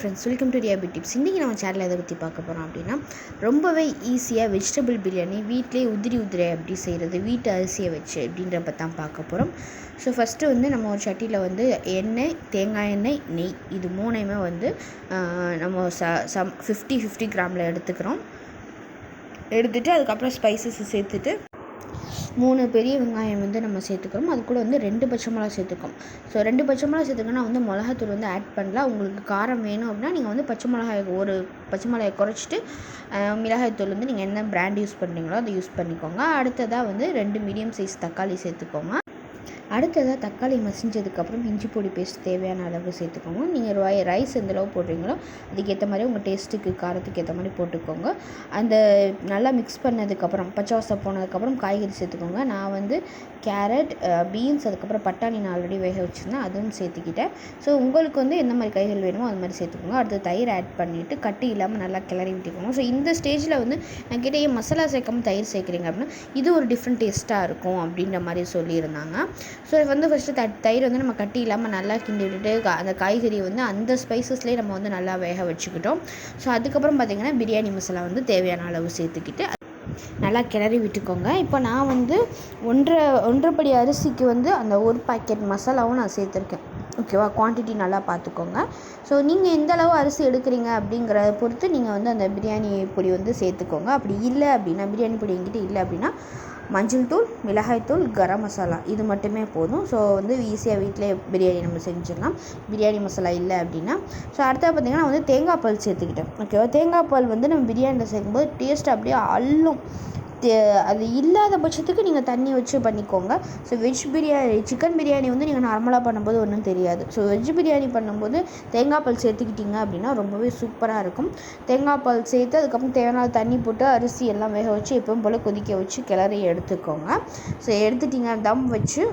Friends welcome to டியாபி tips இன்றைக்கி நம்ம சேனலில் எதை பற்றி பார்க்க போகிறோம் அப்படின்னா ரொம்பவே ஈஸியாக வெஜிடபிள் பிரியாணி வீட்டிலே உதிரி உதிரை எப்படி செய்கிறது வீட்டு அரிசியை வச்சு அப்படின்றப்ப தான் பார்க்க போகிறோம் ஸோ ஃபஸ்ட்டு வந்து நம்ம ஒரு சட்டியில் வந்து எண்ணெய் தேங்காய் எண்ணெய் நெய் இது மூணையுமே வந்து நம்ம ச சம் ஃபிஃப்டி ஃபிஃப்டி கிராமில் எடுத்துக்கிறோம். எடுத்துகிட்டு அதுக்கப்புறம் ஸ்பைசஸ் சேர்த்துட்டு மூணு பெரிய வெங்காயம் வந்து நம்ம சேர்த்துக்கிறோம். அது கூட வந்து ரெண்டு பச்சை மிளகா சேர்த்துக்கோம் ஸோ ரெண்டு பச்சை மிளகா சேர்த்துக்கோன்னா வந்து மிளகாத்தூள் வந்து ஆட் பண்ணலாம். உங்களுக்கு காரம் வேணும் அப்படின்னா நீங்கள் வந்து பச்சை மிளகாய் ஒரு பச்சை மிளகாய் குறைச்சிட்டு மிளகாய்த்தூள் வந்து நீங்கள் என்ன பிராண்ட் யூஸ் பண்ணுறீங்களோ அதை யூஸ் பண்ணிக்கோங்க. அடுத்ததாக வந்து ரெண்டு மீடியம் சைஸ் தக்காளி சேர்த்துக்கோங்க. அடுத்ததாக தக்காளி மசிஞ்சதுக்கப்புறம் இஞ்சி பொடி பேஸ்ட் தேவையான அளவு சேர்த்துக்கோங்க. நீங்கள் ரை ரைஸ் எந்த அளவு போடுறீங்களோ அதுக்கேற்ற மாதிரி உங்கள் டேஸ்ட்டுக்கு காரத்துக்கு ஏற்ற மாதிரி போட்டுக்கோங்க. அந்த நல்லா மிக்ஸ் பண்ணதுக்கப்புறம் பச்சை வாசம் போனதுக்கப்புறம் காய்கறி சேர்த்துக்கோங்க. நான் வந்து கேரட் பீன்ஸ் அதுக்கப்புறம் பட்டாணி நான் ஆல்ரெடி வேக வச்சுருந்தேன். அதுவும் சேர்த்துக்கிட்டேன். ஸோ உங்களுக்கு வந்து எந்த மாதிரி காய்கறி வேணுமோ அது மாதிரி சேர்த்துக்கோங்க. அடுத்து தயிர் ஆட் பண்ணிவிட்டு கட்டி இல்லாமல் நல்லா கிளறி விட்டுக்கோங்க. ஸோ இந்த ஸ்டேஜில் வந்து நான் கிட்டே ஏன் மசாலா சேர்க்காம தயிர் சேர்க்குறீங்க? அப்படின்னா இது ஒரு டிஃப்ரெண்ட் டேஸ்ட்டாக இருக்கும் அப்படின்ற மாதிரி சொல்லியிருந்தாங்க. ஸோ வந்து ஃபஸ்ட்டு த தயிர் வந்து நம்ம கட்டி இல்லாமல் நல்லா கிண்டி விட்டுட்டு அந்த காய்கறியை வந்து அந்த ஸ்பைசஸ்லேயே நம்ம வந்து நல்லா வேக வச்சுக்கிட்டோம். ஸோ அதுக்கப்புறம் பார்த்திங்கன்னா பிரியாணி மசாலா வந்து தேவையான அளவு சேர்த்துக்கிட்டு நல்லா கிளறி விட்டுக்கோங்க. இப்போ நான் வந்து ஒன்றரை ஒன்றரை படி அரிசிக்கு வந்து அந்த ஒரு பாக்கெட் மசாலாவும் நான் சேர்த்துருக்கேன். ஓகேவா? குவான்டிட்டி நல்லா பார்த்துக்கோங்க. ஸோ நீங்கள் எந்த அளவு அரிசி எடுக்கிறீங்க அப்படிங்கிறத பொறுத்து நீங்கள் வந்து அந்த பிரியாணி பொடி வந்து சேர்த்துக்கோங்க. அப்படி இல்லை அப்படின்னா பிரியாணி பொடி எங்கிட்ட இல்லை அப்படின்னா மஞ்சள் தூள் மிளகாய்த்தூள் கரம் மசாலா. இது மட்டுமே போதும். ஸோ வந்து ஈஸியாக வீட்டிலே பிரியாணி நம்ம செஞ்சிடலாம். பிரியாணி மசாலா இல்லை அப்படின்னா. ஸோ அடுத்தது பார்த்திங்கன்னா வந்து தேங்காய் பால் சேர்த்துக்கிட்டேன். ஓகேவா? தேங்காய் பால் வந்து நம்ம பிரியாணியில் சேர்க்கும்போது டேஸ்ட் அப்படியே அள்ளும். அது இல்லாத பட்சத்துக்கு நீங்கள் தண்ணி வச்சு பண்ணிக்கோங்க. So veg biryani chicken biryani வந்து நீங்கள் நார்மலாக பண்ணும்போது ஒன்றும் தெரியாது. ஸோ வெஜ் பிரியாணி பண்ணும்போது தேங்காய் பால் சேர்த்துக்கிட்டீங்க அப்படின்னா ரொம்பவே சூப்பராக இருக்கும். தேங்காய் பால் சேர்த்து அதுக்கப்புறம் தேவையான தண்ணி போட்டு அரிசி எல்லாம் வேக வச்சு எப்பவும் போல் கொதிக்க வச்சு கிளறி எடுத்துக்கோங்க. ஸோ எடுத்துட்டிங்க தம் வச்சு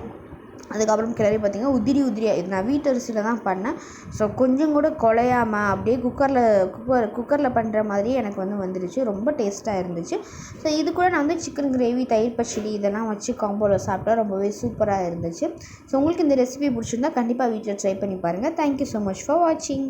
அதுக்கப்புறம் கிளறி பார்த்தீங்கன்னா உதிரி உதிரியாக இது நான் வீட்டு அரிசியில் தான் பண்ணேன். ஸோ கொஞ்சம் கூட குலையாமல் அப்படியே குக்கரில் குக்கர் குக்கரில் பண்ணுற மாதிரி எனக்கு வந்து வந்துடுச்சு ரொம்ப டேஸ்ட்டாக இருந்துச்சு. ஸோ இது கூட நான் வந்து சிக்கன் கிரேவி தயிர் பச்சடி இதெல்லாம் வச்சு காம்போவில் சாப்பிட்டா ரொம்பவே சூப்பராக இருந்துச்சு. ஸோ உங்களுக்கு இந்த ரெசிபி பிடிச்சிருந்தா கண்டிப்பாக வீட்டில் ட்ரை பண்ணி பாருங்கள் தேங்க்யூ ஸோ மச் ஃபார் வாட்சிங்